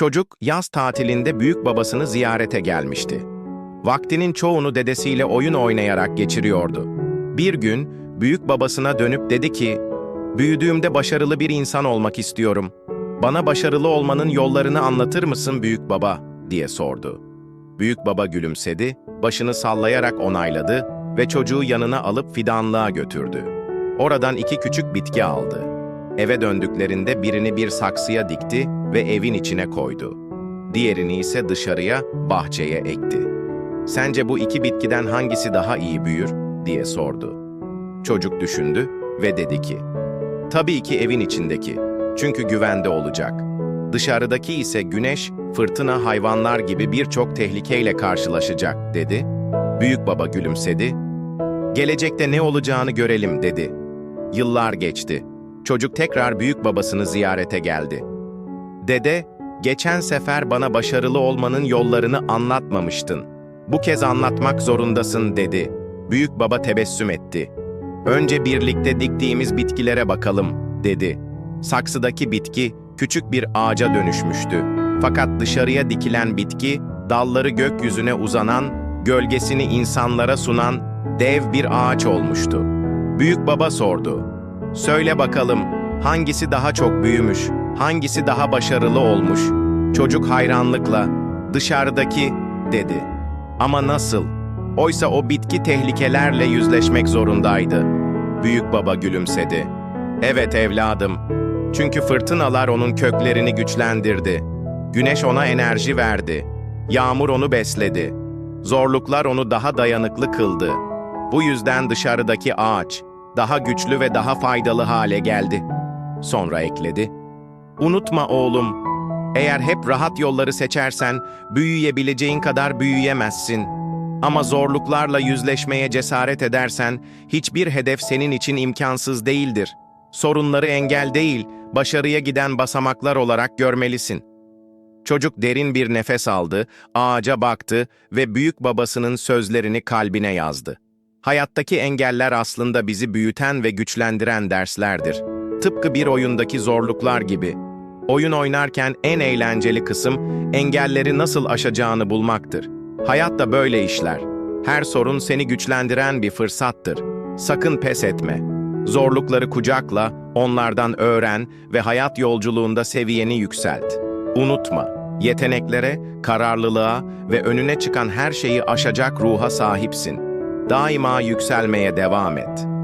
Çocuk yaz tatilinde büyük babasını ziyarete gelmişti. Vaktinin çoğunu dedesiyle oyun oynayarak geçiriyordu. Bir gün büyük babasına dönüp dedi ki, "Büyüdüğümde başarılı bir insan olmak istiyorum. Bana başarılı olmanın yollarını anlatır mısın büyük baba?" diye sordu. Büyük baba gülümsedi, başını sallayarak onayladı ve çocuğu yanına alıp fidanlığa götürdü. Oradan iki küçük bitki aldı. Eve döndüklerinde birini bir saksıya dikti ve evin içine koydu. Diğerini ise dışarıya, bahçeye ekti. Sence bu iki bitkiden hangisi daha iyi büyür? diye sordu. Çocuk düşündü ve dedi ki, Tabii ki evin içindeki, çünkü güvende olacak. Dışarıdaki ise güneş, fırtına, hayvanlar gibi birçok tehlikeyle karşılaşacak, dedi. Büyük baba gülümsedi. Gelecekte ne olacağını görelim, dedi. Yıllar geçti. Çocuk tekrar büyük babasını ziyarete geldi. Dede, geçen sefer bana başarılı olmanın yollarını anlatmamıştın. Bu kez anlatmak zorundasın, dedi. Büyük baba tebessüm etti. Önce birlikte diktiğimiz bitkilere bakalım, dedi. Saksıdaki bitki küçük bir ağaca dönüşmüştü. Fakat dışarıya dikilen bitki, dalları gökyüzüne uzanan, gölgesini insanlara sunan dev bir ağaç olmuştu. Büyük baba sordu. Söyle bakalım, hangisi daha çok büyümüş, hangisi daha başarılı olmuş? Çocuk hayranlıkla, dışarıdaki, dedi. Ama nasıl? Oysa o bitki tehlikelerle yüzleşmek zorundaydı. Büyük baba gülümsedi. Evet evladım. Çünkü fırtınalar onun köklerini güçlendirdi. Güneş ona enerji verdi. Yağmur onu besledi. Zorluklar onu daha dayanıklı kıldı. Bu yüzden dışarıdaki ağaç daha güçlü ve daha faydalı hale geldi. Sonra ekledi. Unutma oğlum, eğer hep rahat yolları seçersen büyüyebileceğin kadar büyüyemezsin. Ama zorluklarla yüzleşmeye cesaret edersen hiçbir hedef senin için imkansız değildir. Sorunları engel değil, başarıya giden basamaklar olarak görmelisin. Çocuk derin bir nefes aldı, ağaca baktı ve büyük babasının sözlerini kalbine yazdı. Hayattaki engeller aslında bizi büyüten ve güçlendiren derslerdir. Tıpkı bir oyundaki zorluklar gibi. Oyun oynarken en eğlenceli kısım engelleri nasıl aşacağını bulmaktır. Hayat da böyle işler. Her sorun seni güçlendiren bir fırsattır. Sakın pes etme. Zorlukları kucakla, onlardan öğren ve hayat yolculuğunda seviyeni yükselt. Unutma, yeteneklere, kararlılığa ve önüne çıkan her şeyi aşacak ruha sahipsin. Daima yükselmeye devam et.